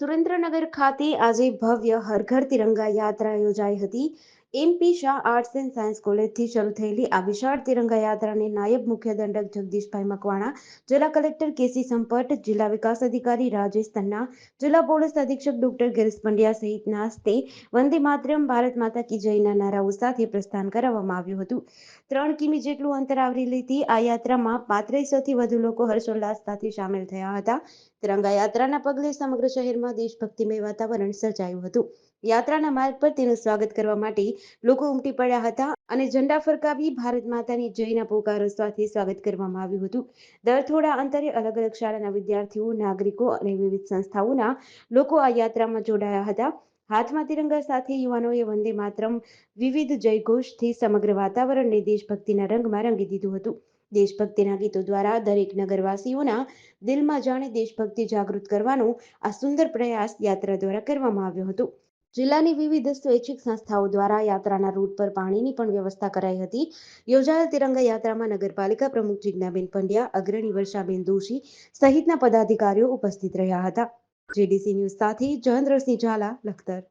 સુરેન્દ્રનગર ખાતે આજે ભવ્ય હર ઘર તિરંગા યાત્રા યોજાઈ હતી. MP Shah arts and science કોલેજથી શરૂ થયેલી આ વિશાળ તિરંગા યાત્રાને નાયબ મુખ્ય દંડક જગદીશભાઈ મકવાણા, જિલ્લા કલેક્ટર કેસી સંપટ જિલ્લા વિકાસ અધિકારી રાજેશ તન્ના, જિલ્લા પોલીસ અધિક્ષક ડોક્ટર ગિરીશ પંડ્યા સહિતના હસ્તે વંદે માતરમ ભારત માતા કી જયના નારાઓ સાથે પ્રસ્થાન કરાવવામાં આવ્યું હતું. ત્રણ કિમી જેટલું અંતર આવરી લેતી આ યાત્રામાં પાંત્રીસોથી વધુ લોકો હર્ષોલ્લાસ સાથે સામેલ થયા હતા. તિરંગા યાત્રાના પગલે સમગ્ર શહેરમાં દેશભક્તિમય વાતાવરણ સર્જાયું હતું. યાત્રાના માર્ગ પર તેનું સ્વાગત કરવા માટે લોકો ઉમટી પડ્યા હતા અને ઝંડા ફરકાવી ભારત માતાની જયના પોકારો સાથે સ્વાગત કરવામાં આવ્યું હતું. દર થોડા અંતરે અલગ અલગ શાળાના વિદ્યાર્થીઓ, નાગરિકો અને વિવિધ સંસ્થાઓના લોકો આ યાત્રામાં જોડાયા હતા. હાથમાં તિરંગા સાથે યુવાનોએ વંદે માતરમ, વિવિધ જયઘોષથી સમગ્ર વાતાવરણને દેશભક્તિના રંગમાં રંગી દીધું હતું. દેશભક્તિના ગીતો દ્વારા દરેક નગરવાસીઓના દિલમાં જાણે દેશભક્તિ જાગૃત કરવાનો આ સુંદર પ્રયાસ યાત્રા દ્વારા કરવામાં આવ્યો હતો. જિલ્લાની વિવિધ સ્વૈચ્છિક સંસ્થાઓ દ્વારા યાત્રાના રૂટ પર પાણીની પણ વ્યવસ્થા કરાઈ હતી. યોજાયેલ તિરંગા યાત્રામાં નગરપાલિકા પ્રમુખ જિજ્ઞાબેન પંડ્યા, અગ્રણી વર્ષાબેન દોશી સહિતના પદાધિકારીઓ ઉપસ્થિત રહ્યા હતા. જેડીસી ન્યૂઝ સાથે જયેન્દ્રસિંહ ઝાલા, લખતર.